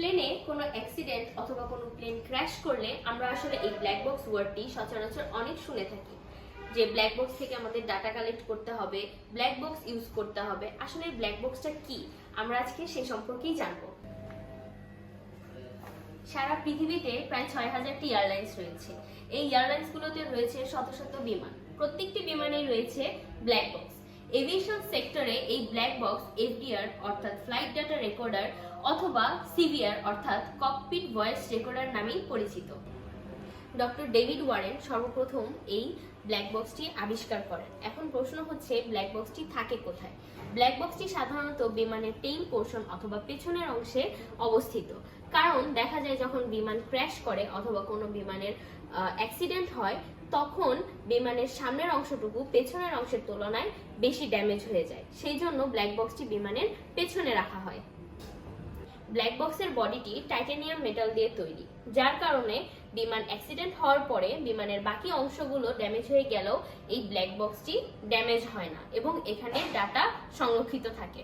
প্লেনে কোনো অ্যাক্সিডেন্ট অথবা কোনো প্লেন ক্র্যাশ করলে আমরা আসলে এই ব্ল্যাক বক্স ওয়ার্ডটি সচরাচর অনেক শুনে থাকি। যে ব্ল্যাক বক্স থেকে আমাদের ডাটা কালেক্ট করতে হবে ব্ল্যাক বক্স ইউজ করতে হবে। আসলে ব্ল্যাক বক্সটা কি? আমরা আজকে সেই সম্পর্কেই জানব। সারা পৃথিবীতে প্রায় ছয় হাজারটি এয়ারলাইন্স রয়েছে। এই এয়ারলাইন্সগুলোতে রয়েছে শত শত বিমান। প্রত্যেকটি বিমানেই রয়েছে ব্ল্যাক বক্স এভিয়েশন সেক্টরে এই ব্ল্যাক বক্স এফডিআর অর্থাৎ ফ্লাইট ডাটা রেকর্ডার অথবা সিভিআর অর্থাৎ ককপিট ভয়েস রেকর্ডার নামেই পরিচিত। ডক্টর ডেভিড ওয়ারেন সর্বপ্রথম এই ব্ল্যাক বক্সটি আবিষ্কার করেন। এখন প্রশ্ন হচ্ছে ব্ল্যাক বক্সটি থাকে কোথায়? ব্ল্যাক বক্সটি সাধারণত বিমানের টেইল পোর্শন অথবা পেছনের অংশে অবস্থিত। কারণ দেখা যায় যখন বিমান ক্র্যাশ করে অথবা কোনো বিমানের অ্যাক্সিডেন্ট হয় তখন বিমানের সামনের অংশটুকু পেছনের অংশের তুলনায় বেশি ড্যামেজ হয়ে যায়। সেই জন্য ব্ল্যাক বক্সটি বিমানের পেছনে রাখা হয়। ব্ল্যাক বক্সের বডিটি টাইটানিয়াম মেটাল দিয়ে তৈরি, যার কারণে বিমান অ্যাক্সিডেন্ট হওয়ার পরে বিমানের বাকি অংশগুলো ড্যামেজ হয়ে গেলেও এই ব্ল্যাক বক্সটি ড্যামেজ হয় না এবং এখানে ডাটা সংরক্ষিত থাকে।